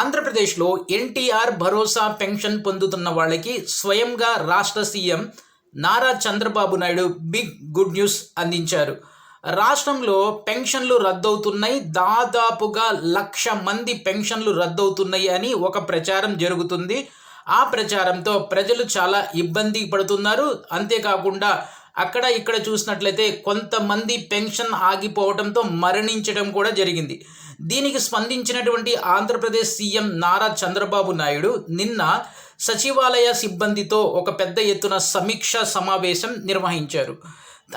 ఆంధ్రప్రదేశ్లో ఎన్టీఆర్ భరోసా పెన్షన్ పొందుతున్న వాళ్ళకి స్వయంగా రాష్ట్ర CM Nara Chandrababu Naidu big good news అందించారు. రాష్ట్రంలో పెన్షన్లు రద్దవుతున్నాయి. దాదాపుగా లక్ష మంది పెన్షన్లు రద్దవుతున్నాయి అని ఒక ప్రచారం జరుగుతుంది. ఆ ప్రచారంతో ప్రజలు చాలా ఇబ్బంది పడుతున్నారు. అంతేకాకుండా అక్కడ ఇక్కడ చూసినట్లయితే కొంతమంది పెన్షన్ ఆగిపోవడంతో మరణించడం కూడా జరిగింది. దీనికి స్పందించినటువంటి ఆంధ్రప్రదేశ్ సీఎం నారా చంద్రబాబు నాయుడు నిన్న సచివాలయ సిబ్బందితో ఒక పెద్ద ఎత్తున సమీక్ష సమావేశం నిర్వహించారు.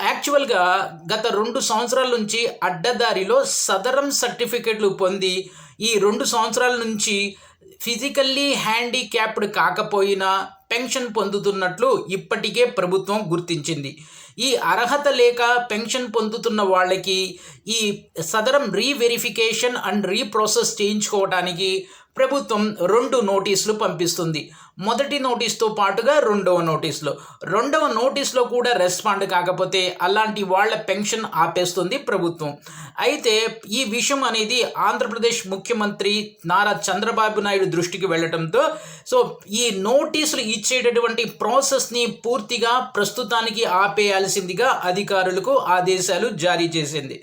యాక్చువల్గా గత రెండు సంవత్సరాల నుంచి అడ్డదారిలో సదరం సర్టిఫికెట్లు పొంది ఈ రెండు సంవత్సరాల నుంచి ఫిజికల్లీ హ్యాండిక్యాప్డ్ కాకపోయినా పెన్షన్ పొందుతున్నట్లు ఇప్పటికే ప్రభుత్వం గుర్తించింది. ఈ అర్హత లేక పెన్షన్ పొందుతున్న వాళ్ళకి ఈ సదరం రీవెరిఫికేషన్ అండ్ రీప్రాసెస్ చేయించుకోవడానికి ప్రభుత్వం రెండు నోటీసులు పంపిస్తుంది. మొదటి నోటీస్తో పాటుగా రెండవ నోటీసులో. రెండవ నోటీస్లో కూడా రెస్పాండ్ కాకపోతే అలాంటి వాళ్ళ పెన్షన్ ఆపేస్తుంది ప్రభుత్వం. అయితే ఈ విషయం అనేది ఆంధ్రప్రదేశ్ ముఖ్యమంత్రి నారా చంద్రబాబు నాయుడు దృష్టికి వెళ్ళటంతో సో ఈ నోటీసులు ఇచ్చేటటువంటి ప్రాసెస్ని పూర్తిగా ప్రస్తుతానికి ఆపేయాల్సిందిగా అధికారులకు ఆదేశాలు జారీ చేసింది.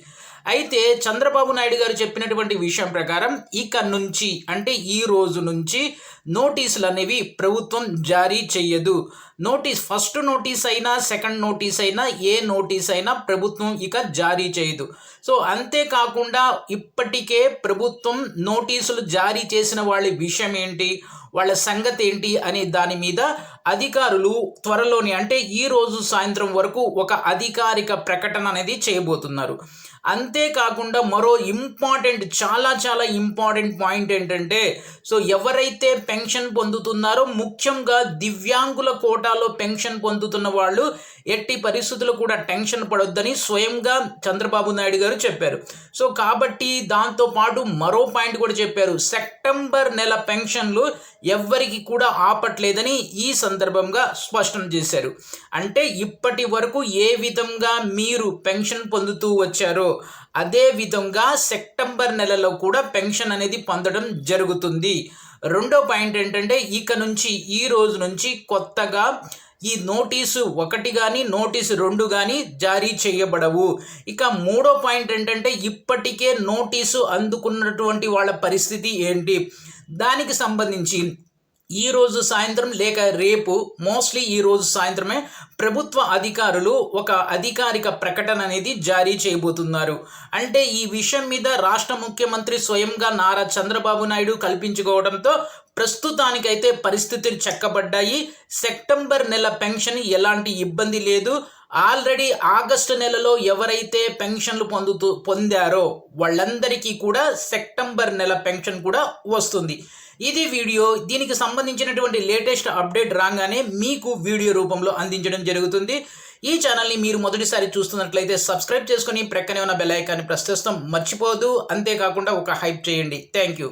అయితే చంద్రబాబు నాయుడు గారు చెప్పినటువంటి విషయం ప్రకారం ఇక నుంచి అంటే ఈ రోజు నుంచి నోటీసులు అనేవి ప్రభుత్వం జారీ చేయదు నోటీస్ ఫస్ట్ నోటీస్ అయినా సెకండ్ నోటీస్ అయినా ఏ నోటీస్ అయినా ప్రభుత్వం ఇక జారీ చేయదు సో అంతేకాకుండా ఇప్పటికే ప్రభుత్వం నోటీసులు జారీ చేసిన వాళ్ళ విషయం ఏంటి వాళ్ళ సంగతి ఏంటి అనే దాని మీద అధికారులు త్వరలోనే అంటే ఈ రోజు సాయంత్రం వరకు ఒక అధికారిక ప్రకటన అనేది చేయబోతున్నారు. అంతేకాకుండా మరో ఇంపార్టెంట్ చాలా చాలా ఇంపార్టెంట్ పాయింట్ ఏంటంటే సో ఎవరైతే పెన్షన్ పొందుతున్నారో ముఖ్యంగా దివ్యాంగుల కోటాలో పెన్షన్ పొందుతున్న వాళ్ళు ఎట్టి పరిస్థితులు కూడా టెన్షన్ పడొద్దని స్వయంగా చంద్రబాబు నాయుడు గారు చెప్పారు. సో కాబట్టి దాంతో పాటు మరో పాయింట్ కూడా చెప్పారు. సెప్టెంబర్ నెల పెన్షన్లు ఎవ్వరికి కూడా ఆపట్లేదని ఈ సందర్భంగా స్పష్టం చేశారు. అంటే ఇప్పటి వరకు ఏ విధంగా మీరు పెన్షన్ పొందుతూ వచ్చారో అదే విధంగా సెప్టెంబర్ నెలలో కూడా పెన్షన్ అనేది పొందడం జరుగుతుంది. రెండో పాయింట్ ఏంటంటే ఇక నుంచి ఈ రోజు నుంచి కొత్తగా ఈ నోటీసు ఒకటి కానీ నోటీసు రెండు కానీ జారీ చేయబడవు. ఇక మూడో పాయింట్ ఏంటంటే ఇప్పటికే నోటీసు అందుకున్నటువంటి వాళ్ళ పరిస్థితి ఏంటి? దానికి సంబంధించి ఈరోజు సాయంత్రం లేక రేపు మోస్ట్లీ ఈరోజు సాయంత్రమే ప్రభుత్వ అధికారులు ఒక అధికారిక ప్రకటన అనేది జారీ చేయబోతున్నారు. అంటే ఈ విషయం మీద రాష్ట్ర ముఖ్యమంత్రి స్వయంగా నారా చంద్రబాబు నాయుడు కల్పించుకోవడంతో ప్రస్తుతానికైతే పరిస్థితులు చెక్కబడ్డాయి. సెప్టెంబర్ నెల పెన్షన్ ఎలాంటి ఇబ్బంది లేదు. ఆల్రెడీ ఆగస్టు నెలలో ఎవరైతే పెన్షన్లు పొందుతూ పొందారో వాళ్ళందరికీ కూడా సెప్టెంబర్ నెల పెన్షన్ కూడా వస్తుంది. ఇది వీడియో దీనికి సంబంధించినటువంటి లేటెస్ట్ అప్డేట్ రాగానే మీకు వీడియో రూపంలో అందించడం జరుగుతుంది. ఈ ఛానల్ని మీరు మొదటిసారి చూస్తున్నట్లయితే సబ్స్క్రైబ్ చేసుకుని ప్రక్కనే ఉన్న బెల్ ఐకాన్ని ప్రెస్ చేస్తాం. మర్చిపోదు అంతేకాకుండా ఒక హైప్ చేయండి. Thank you